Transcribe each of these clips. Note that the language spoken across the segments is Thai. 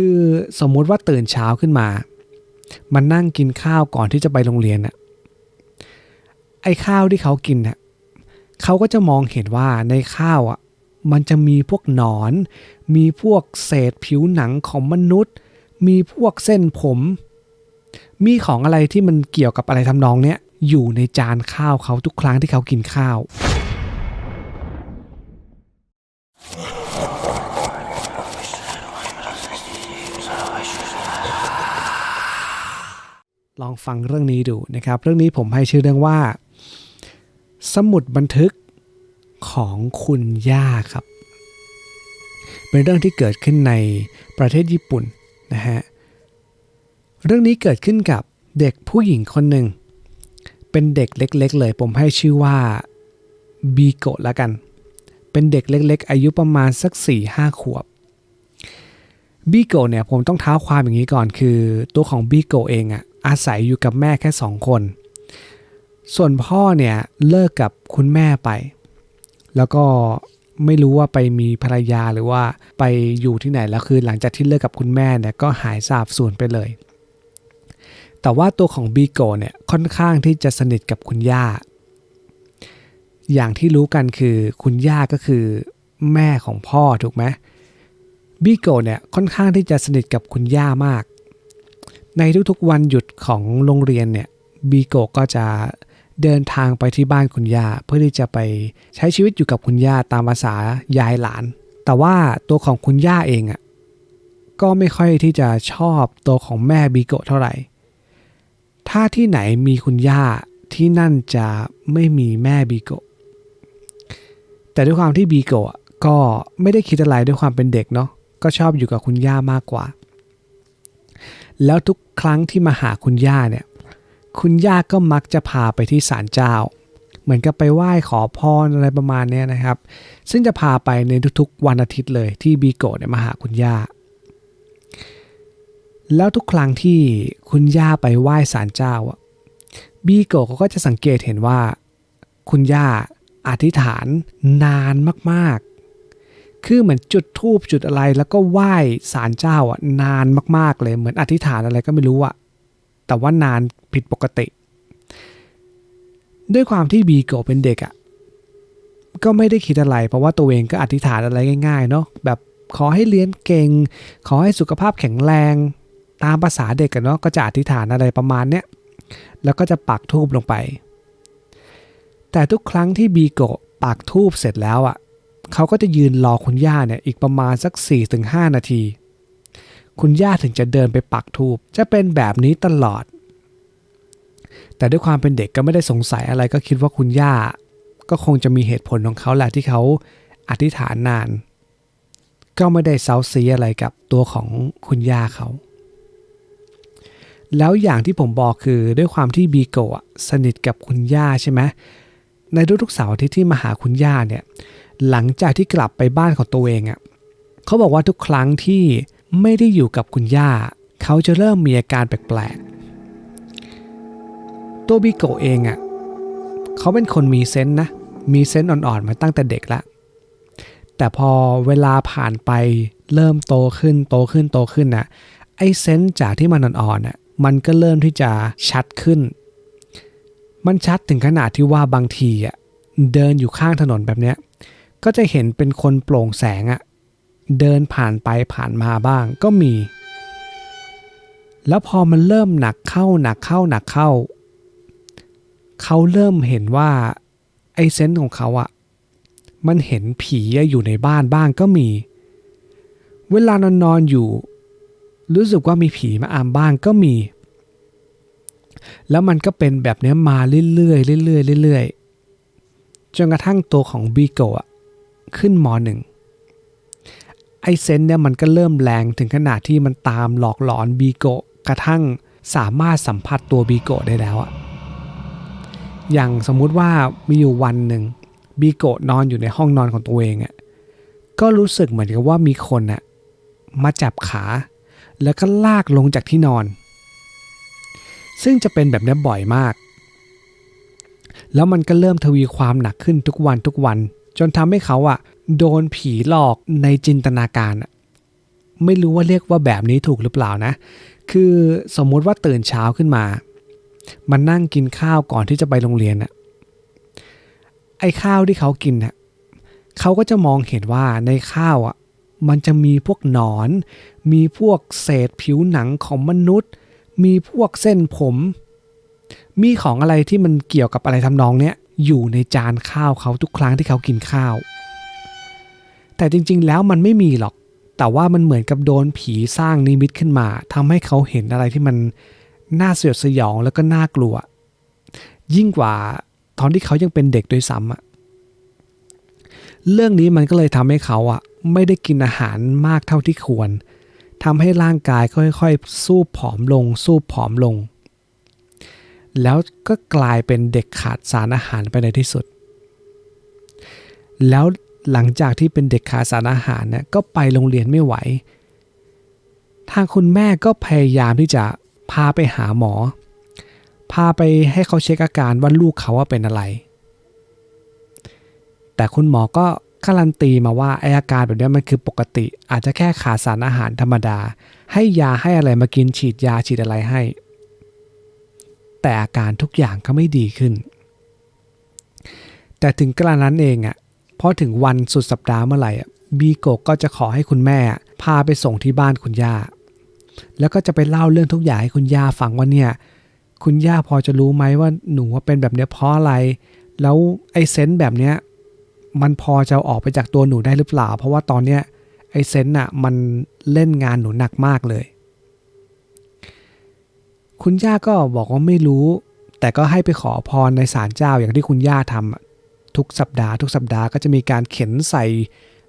คือสมมุติว่าตื่นเช้าขึ้นมา มันนั่งกินข้าวก่อนที่จะไปโรงเรียนน่ะไอ้ข้าวที่เขากินน่ะเขาก็จะมองเห็นว่าในข้าวอะ มันจะมีพวกหนอน มีพวกเศษผิวหนังของมนุษย์ มีพวกเส้นผม มีของอะไรที่มันเกี่ยวกับอะไรทำนองเนี้ยอยู่ในจานข้าวเขาทุกครั้งที่เขากินข้าว องฟังเรื่องนี้ดูนะครับ เรื่องนี้ผมให้ชื่อเรื่องว่า สมุดบันทึกของคุณย่าครับ เป็นเรื่องที่เกิดขึ้นในประเทศญี่ปุ่นนะฮะเรื่องนี้เกิดขึ้นกับเด็กผู้หญิงคนหนึ่ง เป็นเด็กเล็ก ๆ เลย ผมให้ชื่อว่าบีโกะละกัน เป็นเด็กเล็ก ๆ อายุประมาณสัก 4-5ขวบบีโกะเนี่ยผมต้องเท้าความอย่างนี้ก่อนคือ ตัวของบีโกะเองอะ อาศัยอยู่กับแม่แค่สองคน ส่วนพ่อเนี่ยเลิกกับคุณแม่ไป แล้วก็ไม่รู้ว่าไปมีภรรยาหรือว่าไปอยู่ที่ไหนแล้วคือหลังจากที่เลิกกับคุณแม่เนี่ยก็หายสาบสูญไปเลย แต่ว่าตัวของบีโกเนี่ยค่อนข้างที่จะสนิทกับคุณย่า อย่างที่รู้กันคือคุณย่าก็คือแม่ของพ่อถูกไหมบีโกเนี่ยค่อนข้างที่จะสนิทกับคุณย่ามาก ในทุกๆวันหยุดของโรงเรียนเนี่ยบีโกก็จะเดินทางไปที่บ้านคุณย่าเพื่อที่จะไปใช้ชีวิตอยู่กับคุณย่าตามภาษายายหลาน แต่ว่าตัวของคุณย่าเองอะก็ไม่ค่อยที่จะชอบตัวของแม่บีโกเท่าไหร่ ถ้าที่ไหนมีคุณย่าที่นั่นจะไม่มีแม่บีโกแต่ด้วยความที่บีโกะก็ไม่ได้คิดอะไรด้วยความเป็นเด็กเนาะก็ชอบอยู่กับคุณย่ามากกว่า แล้วทุกครั้งที่มาหาคุณย่าเนี่ย คุณย่าก็มักจะพาไปที่ศาลเจ้า เหมือนกับไปไหว้ขอพรอะไรประมาณนี้นะครับ ซึ่งจะพาไปในทุกๆวันอาทิตย์เลยที่บีโกะเนี่ยมาหาคุณย่า แล้วทุกครั้งที่คุณย่าไปไหว้ศาลเจ้าอะบีโกะเขาก็จะสังเกตเห็นว่า คุณย่าอธิษฐานนานมากๆ คือเหมือนจุดธูปจุดอะไรแล้วก็ไหว้ศาลเจ้าอะนานมากๆเลยเหมือนอธิษฐานอะไรก็ไม่รู้อะแต่ว่านานผิดปกติ ด้วยความที่บีโกเป็นเด็กอะก็ไม่ได้คิดอะไร เพราะว่าตัวเองก็อธิษฐานอะไรง่ายๆเนาะแบบขอให้เรียนเก่ง ขอให้สุขภาพแข็งแรง ตามภาษาเด็กกันเนาะก็จะอธิษฐานอะไรประมาณเนี้ยแล้วก็จะปักทูบลงไป แต่ทุกครั้งที่บีโกปักทูบเสร็จแล้วอะ เขาก็จะยืนรอคุณย่าเนี่ยอีกประมาณสัก 4-5 นาที คุณย่าถึงจะเดินไปปักทูบจะเป็นแบบนี้ตลอด แต่ด้วยความเป็นเด็กก็ไม่ได้สงสัยอะไรก็คิดว่าคุณย่า ก็คงจะมีเหตุผลของเขาแหละที่เขาอธิษฐานนาน ก็ไม่ได้เซาซีอะไรกับตัวของคุณย่าเขาแล้วอย่างที่ผมบอกคือด้วยความที่บีโกะสนิทกับคุณย่าใช่ไหมในทุกๆเสาร์อาทิตย์ที่มาหาคุณย่าเนี่ย หลังจากที่กลับไปบ้านของตัวเองอะ่ะเขาบอกว่าทุกครั้งที่ไม่ได้อยู่กับคุณย่า เขาจะเริ่มมีอาการแปลกๆ ตัวบิโกเองอะ่ะเขาเป็นคนมีเซนส์นะ มีเซนส์อ่อนๆมาตั้งแต่เด็กแล้วแต่พอเวลาผ่านไปเริ่มโตขึ้นโตขึ้นโตขึ้นน่ะไอ้เซนส์จากที่มันอ่อนๆน่ะมันก็เริ่มที่จะชัดขึ้น มันชัดถึงขนาดที่ว่าบางทีอะเดินอยู่ข้างถนนแบบเนี้ย ก็จะเห็นเป็นคนโปร่งแสงอะเดินผ่านไปผ่านมาบ้างก็มี แล้วพอมันเริ่มหนักเข้าหนักเข้าหนักเข้า เขาเริ่มเห็นว่าไอ้เซนส์ของเขาอะมันเห็นผีอยู่ในบ้านบ้างก็มี เวลานอนนอนอยู่ รู้สึกว่ามีผีมาอามบ้างก็มี แล้วมันก็เป็นแบบนี้มาเรื่อยๆเรื่อยๆเรื่อยๆจนกระทั่งตัวของบีโกะ ขึ้นมหนึ่งไอเซนเนี่ยมันก็เริ่มแรงถึงขนาดที่มันตามหลอกหลอนบีโกะกระทั่งสามารถสัมผัสตัวบีโกะได้แล้วอะอย่างสมมุติว่ามีอยู่วันหนึ่งบีโกะนอนอยู่ในห้องนอนของตัวเองอะก็รู้สึกเหมือนกับว่ามีคนอะมาจับขา แล้วก็ลากลงจากที่นอน ซึ่งจะเป็นแบบนี้บ่อยมาก แล้วมันก็เริ่มทวีความหนักขึ้นทุกวันทุกวัน จนทำให้เขาอะโดนผีหลอกในจินตนาการ ไม่รู้ว่าเรียกว่าแบบนี้ถูกหรือเปล่านะ คือสมมุติว่าตื่นเช้าขึ้นมา มันนั่งกินข้าวก่อนที่จะไปโรงเรียนน่ะไอ้ข้าวที่เขากินน่ะเขาก็จะมองเห็นว่าในข้าวอะมันจะมีพวกหนอน มีพวกเศษผิวหนังของมนุษย์ มีพวกเส้นผม มีของอะไรที่มันเกี่ยวกับอะไรทำนองเนี้ย อยู่ในจานข้าวเขาทุกครั้งที่เขากินข้าว แต่จริงๆแล้วมันไม่มีหรอก แต่ว่ามันเหมือนกับโดนผีสร้างนิมิตขึ้นมาทำให้เขาเห็นอะไรที่มันน่าสยดสยองแล้วก็น่ากลัว ยิ่งกว่าตอนที่เขายังเป็นเด็กด้วยซ้ำอะเรื่องนี้มันก็เลยทำให้เขาอะไม่ได้กินอาหารมากเท่าที่ควรทำให้ร่างกายค่อยๆ สู้ผอมลง สู้ผอมลง แล้วก็กลายเป็นเด็กขาดสารอาหารไปในที่สุด แล้วหลังจากที่เป็นเด็กขาดสารอาหารเนี่ยก็ไปโรงเรียนไม่ไหว ทางคุณแม่ก็พยายามที่จะพาไปหาหมอ พาไปให้เขาเช็คอาการว่าลูกเขาว่าเป็นอะไร แต่คุณหมอก็การันตีมาว่าไออาการแบบนี้มันคือปกติ อาจจะแค่ขาดสารอาหารธรรมดา ให้ยาให้อะไรมากินฉีดยาฉีดอะไรให้ แต่อาการทุกอย่างก็ไม่ดีขึ้น แต่ถึงกระนั้นเองอะ่ะพอถึงวันสุดสัปดาห์เมื่อไหร่บีโกก็จะขอให้คุณแม่ พาไปส่งที่บ้านคุณย่า แล้วก็จะไปเล่าเรื่องทุกอย่างให้คุณย่าฟังว่าเนี่ยคุณย่าพอจะรู้ไหมว่าหนูว่าเป็นแบบเนี้ยเพราะอะไร แล้วไอ้เซนต์แบบเนี้ยมันพอจะออกไปจากตัวหนูได้หรือเปล่า เพราะว่าตอนเนี้ยไอ้เซนต์อะมันเล่นงานหนูหนักมากเลย คุณย่าก็บอกว่าไม่รู้ แต่ก็ให้ไปขอพรในศาลเจ้าอย่างที่คุณย่าทำทุกสัปดาห์ทุกสัปดาห์ก็จะมีการเข็นใส่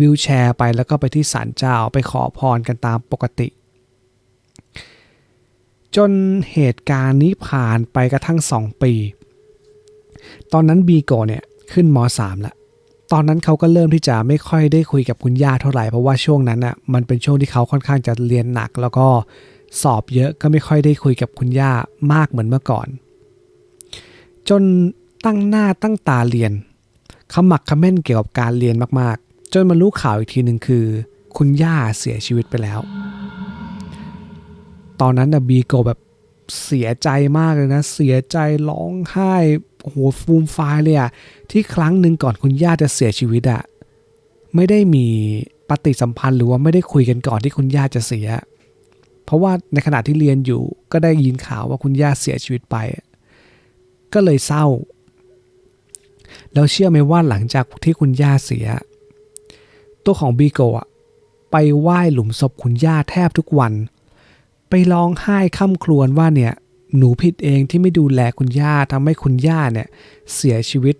วิวแชร์ไปแล้วก็ไปที่ศาลเจ้าไปขอพรกันตามปกติ จนเหตุการณ์นี้ผ่านไปกระทั่งสองปี ตอนนั้นบีโกเนี่ยขึ้นม .3 แล้วตอนนั้นเขาก็เริ่มที่จะไม่ค่อยได้คุยกับคุณย่าเท่าไหร่เพราะว่าช่วงนั้นอะมันเป็นช่วงที่เขาค่อนข้างจะเรียนหนัก แล้วก็ สอบเยอะก็ไม่ค่อยได้คุยกับคุณย่ามากเหมือนเมื่อก่อน จนตั้งหน้าตั้งตาเรียนขมักขม้นเกี่ยวกับการเรียนมากๆ จนมารู้ข่าวอีกทีหนึ่งคือ คุณย่าเสียชีวิตไปแล้ว ตอนนั้นนะบีโกแบบเสียใจมากเลยนะ เสียใจร้องไห้โอ้โหฟูมฟายเลยอะที่ครั้งหนึ่งก่อนคุณย่าจะเสียชีวิตอะไม่ได้มีปฏิสัมพันธ์หรือว่าไม่ได้คุยกันก่อนที่คุณย่าจะเสีย เพราะว่าในขณะที่เรียนอยู่ก็ได้ยินข่าวว่าคุณย่าเสียชีวิตไป ก็เลยเศร้า แล้วเชื่อไหมว่าหลังจากที่คุณย่าเสีย ตัวของบีโกะไปไหว้หลุมศพคุณย่าแทบทุกวัน ไปร้องไห้ค่ำครวญว่าเนี่ยหนูผิดเองที่ไม่ดูแลคุณย่าทำให้คุณย่าเนี่ยเสียชีวิต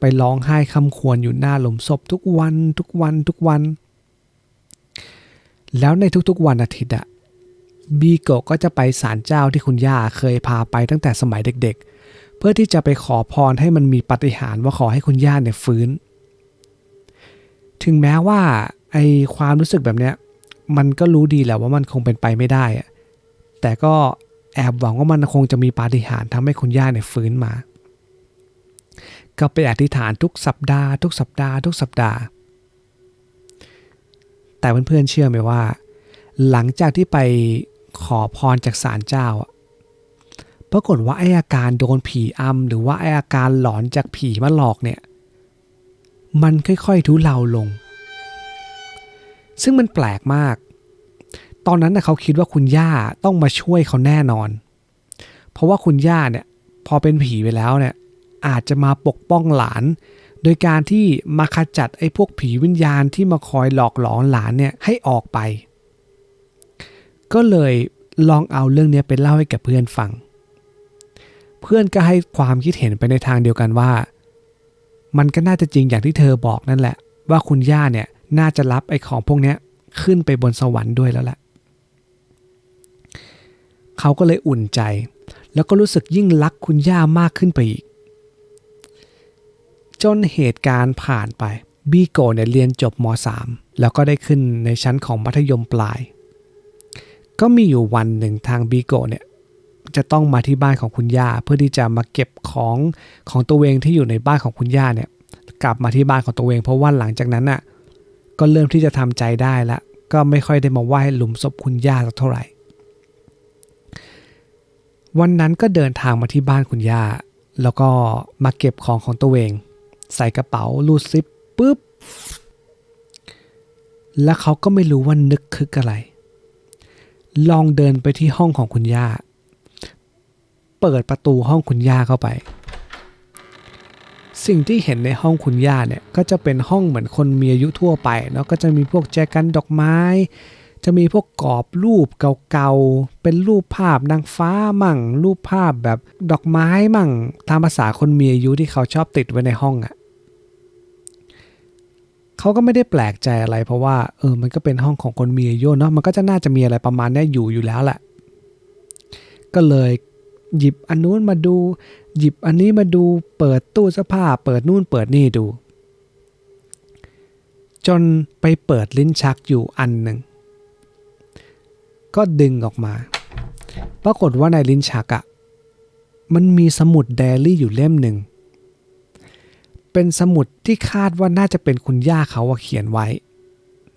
ไปร้องไห้คำควรอยู่หน้าหลุมศพทุกวันทุกวันทุกวัน แล้วในทุกๆวันอาทิตย์อะบีโกก็จะไปศาลเจ้าที่คุณย่าเคยพาไปตั้งแต่สมัยเด็ก ๆ เพื่อที่จะไปขอพรให้มันมีปาฏิหาริว่าขอให้คุณย่าเนี่ยฟื้น ถึงแม้ว่าไอความรู้สึกแบบเนี้ยมันก็รู้ดีแหละว่ามันคงเป็นไปไม่ได้อะแต่ก็แอบหวังว่ามันคงจะมีปาฏิหาริย์ทำให้คุณย่าเนี่ยฟื้นมา ก็ไปอธิษฐานทุกสัปดาห์ ทุกสัปดาห์ ทุกสัปดาห์ แต่เพื่อนๆเชื่อไหมว่า หลังจากที่ไปขอพรจากศาลเจ้าปรากฏว่าไออาการโดนผีอำหรือว่าไออาการหลอนจากผีมาหลอกเนี่ยมันค่อยๆทุเลาลง ซึ่งมันแปลกมาก ตอนนั้นนะเขาคิดว่าคุณย่าต้องมาช่วยเขาแน่นอน เพราะว่าคุณย่าเนี่ยพอเป็นผีไปแล้วเนี่ยอาจจะมาปกป้องหลาน โดยการที่มาขจัดไอ้พวกผีวิญญาณที่มาคอยหลอกหลอนหลานเนี่ยให้ออกไป ก็เลยลองเอาเรื่องนี้ไปเล่าให้กับเพื่อนฟัง เพื่อนก็ให้ความคิดเห็นไปในทางเดียวกันว่า มันก็น่าจะจริงอย่างที่เธอบอกนั่นแหละ ว่าคุณย่าเนี่ยน่าจะรับไอ้ของพวกนี้ขึ้นไปบนสวรรค์ด้วยแล้วแหละเขาก็เลยอุ่นใจ แล้วก็รู้สึกยิ่งรักคุณย่ามากขึ้นไปอีก จนเหตุการณ์ผ่านไป บีโกเนี่ยเรียนจบม .3 แล้วก็ได้ขึ้นในชั้นของมัธยมปลาย ก็มีอยู่วันหนึ่งทางบีโกเนี่ยจะต้องมาที่บ้านของคุณย่าเพื่อที่จะมาเก็บของของตัวเองที่อยู่ในบ้านของคุณย่าเนี่ยกลับมาที่บ้านของตัวเอง เพราะว่าหลังจากนั้นน่ะก็เริ่มที่จะทำใจได้แล้วก็ไม่ค่อยได้มาไหว้หลุมศพคุณย่าสักเท่าไหร่ วันนั้นก็เดินทางมาที่บ้านคุณย่า แล้วก็มาเก็บของของตัวเอง ใส่กระเป๋าลูดซิปปุ๊บ แล้วเขาก็ไม่รู้ว่านึกคึกอะไร ลองเดินไปที่ห้องของคุณย่า เปิดประตูห้องคุณย่าเข้าไป สิ่งที่เห็นในห้องคุณย่าเนี่ย ก็จะเป็นห้องเหมือนคนมีอายุทั่วไปเนาะก็จะมีพวกแจกันดอกไม้ จะมีพวกกรอบรูปเก่าๆ เป็นรูปภาพนางฟ้ามั่ง รูปภาพแบบดอกไม้มั่ง ตามภาษาคนมีอายุที่เขาชอบติดไว้ในห้องอะ่ะเขาก็ไม่ได้แปลกใจอะไรเพราะว่าเออมันก็เป็นห้องของคนมีอายุเนาะมันก็จะน่าจะมีอะไรประมาณนี้อยู่อยู่แล้วแหละก็เลยหยิบอันนู้นมาดู หยิบอันนี้มาดูเปิดตู้เสื้อผ้า เปิดนู่นเปิดนี่ดู จนไปเปิดลิ้นชักอยู่อันหนึ่ง ก็ดึงออกมา ปรากฏว่าในลิ้นชักอะมันมีสมุดไดอารี่อยู่เล่มหนึ่ง เป็นสมุดที่คาดว่าน่าจะเป็นคุณย่าเขาเขียนไว้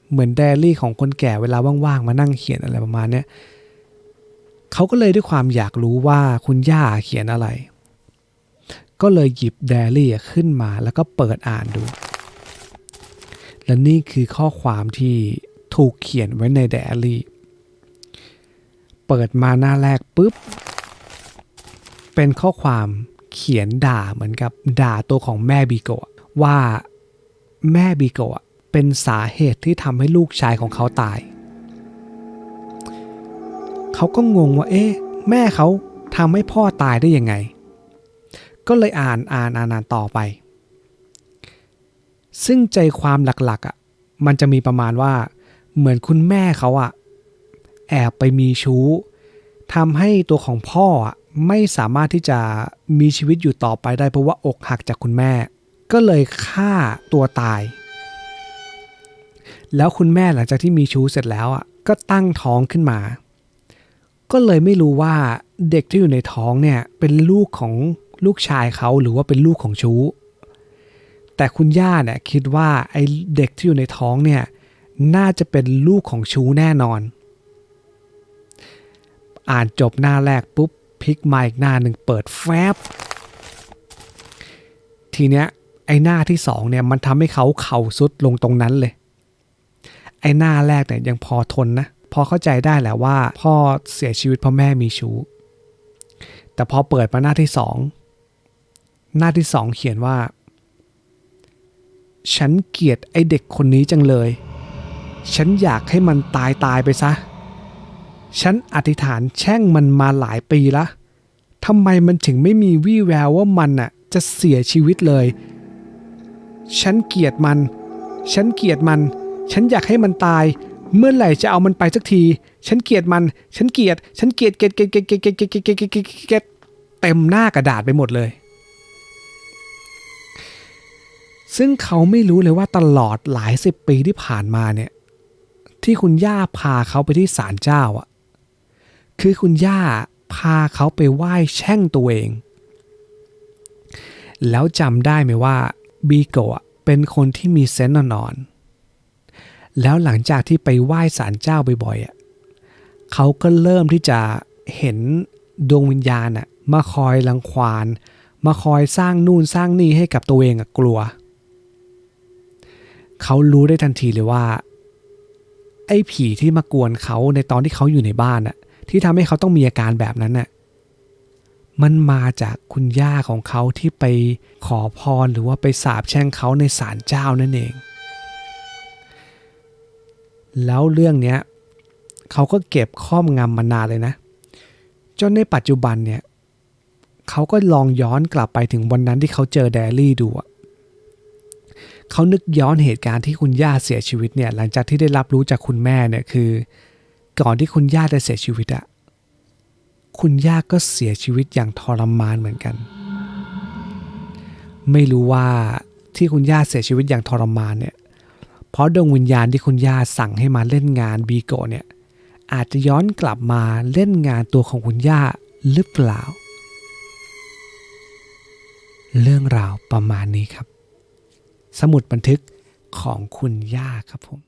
เหมือนไดอารี่ของคนแก่เวลาว่างๆ มานั่งเขียนอะไรประมาณเนี้ยเขาก็เลยด้วยความอยากรู้ว่าคุณย่าเขียนอะไร ก็เลยหยิบไดอารี่ขึ้นมาแล้วก็เปิดอ่านดู และนี่คือข้อความที่ถูกเขียนไว้ในไดอารี่ เปิดมาหน้าแรกปุ๊บ เป็นข้อความเขียนด่าเหมือนกับด่าตัวของแม่บีโกะว่าแม่บีโกะเป็นสาเหตุที่ทำให้ลูกชายของเขาตาย เขาก็งงว่า เอ๊ะ แม่เขาทำให้พ่อตายได้ยังไง ก็เลยอ่านอ่านอ่านานต่อไป ซึ่งใจความหลักๆอะ มันจะมีประมาณว่า เหมือนคุณแม่เขาอะ แอบไปมีชู้ทำให้ตัวของพ่อไม่สามารถที่จะมีชีวิตอยู่ต่อไปได้เพราะว่าอกหักจากคุณแม่ ก็เลยฆ่าตัวตาย แล้วคุณแม่หลังจากที่มีชู้เสร็จแล้วอะก็ตั้งท้องขึ้นมา ก็เลยไม่รู้ว่าเด็กที่อยู่ในท้องเนี่ยเป็นลูกของลูกชายเขาหรือว่าเป็นลูกของชู้ แต่คุณย่าเนี่ยคิดว่าไอ้เด็กที่อยู่ในท้องเนี่ยน่าจะเป็นลูกของชู้แน่นอน อ่านจบหน้าแรกปุ๊บพลิกมาอีกหน้าหนึ่งเปิดแฟบทีเนี้ยไอ้หน้าที่สองเนี่ยมันทำให้เขาเข่าสุดลงตรงนั้นเลย ไอ้หน้าแรกเนี่ยยังพอทนนะ พอเข้าใจได้แหละว่า พ่อเสียชีวิตเพราะแม่มีชู้ แต่พอเปิดมาหน้าที่สองหน้าที่สองเขียนว่า ฉันเกลียดไอ้เด็กคนนี้จังเลย ฉันอยากให้มันตายตายไปซะ ฉันอธิษฐานแช่งมันมาหลายปีละทำไมมันถึงไม่มีวี่แววว่ามันน่ะจะเสียชีวิตเลย ฉันเกลียดมัน ฉันเกลียดมัน ฉันอยากให้มันตาย เมื่อไหร่จะเอามันไปสักที ฉันเกลียดมัน ฉันเกลียด ฉันเกลียดเกลียดเกลียดเกลียดเกลียดเกลียดเกลียดเกลียดเกลียดเกลียดเกลียดเกลียดเต็มหน้ากระดาษไปหมดเลย ซึ่งเขาไม่รู้เลยว่าตลอดหลายสิบปีที่ผ่านมาเนี่ย ที่คุณย่าพาเขาไปที่ศาลเจ้าอะ คือคุณย่าพาเขาไปไหว้แช่งตัวเอง แล้วจำได้ไหมว่าบีโกะเป็นคนที่มีเซนส์นอน แล้วหลังจากที่ไปไหว้ศาลเจ้าบ่อยๆเขาก็เริ่มที่จะเห็นดวงวิญญาณอะมาคอยรังควาน มาคอยสร้างนู่นสร้างนี่ให้กับตัวเองกลัว เขารู้ได้ทันทีเลยว่า ไอ้ผีที่มากวนเขาในตอนที่เขาอยู่ในบ้านน่ะ ที่ทำให้เขาต้องมีอาการแบบนั้นน่ะมันมาจากคุณย่าของเขาที่ไปขอพรหรือว่าไปสาบแช่งเขาในศาลเจ้านั่นเอง แล้วเรื่องเนี้ยเขาก็เก็บข้อมงำมานานเลยนะ จนในปัจจุบันเนี่ยเขาก็ลองย้อนกลับไปถึงวันนั้นที่เขาเจอไดอารี่ดูอะเขานึกย้อนเหตุการณ์ที่คุณย่าเสียชีวิตเนี่ยหลังจากที่ได้รับรู้จากคุณแม่เนี่ยคือ ก่อนที่คุณย่าจะเสียชีวิตอะคุณย่าก็เสียชีวิตอย่างทรมานเหมือนกัน ไม่รู้ว่าที่คุณย่าเสียชีวิตอย่างทรมานเนี่ย เพราะดวงวิญญาณที่คุณย่าสั่งให้มาเล่นงานบีโกเนี่ย อาจจะย้อนกลับมาเล่นงานตัวของคุณย่าหรือเปล่า เรื่องราวประมาณนี้ครับ สมุดบันทึกของคุณย่าครับผม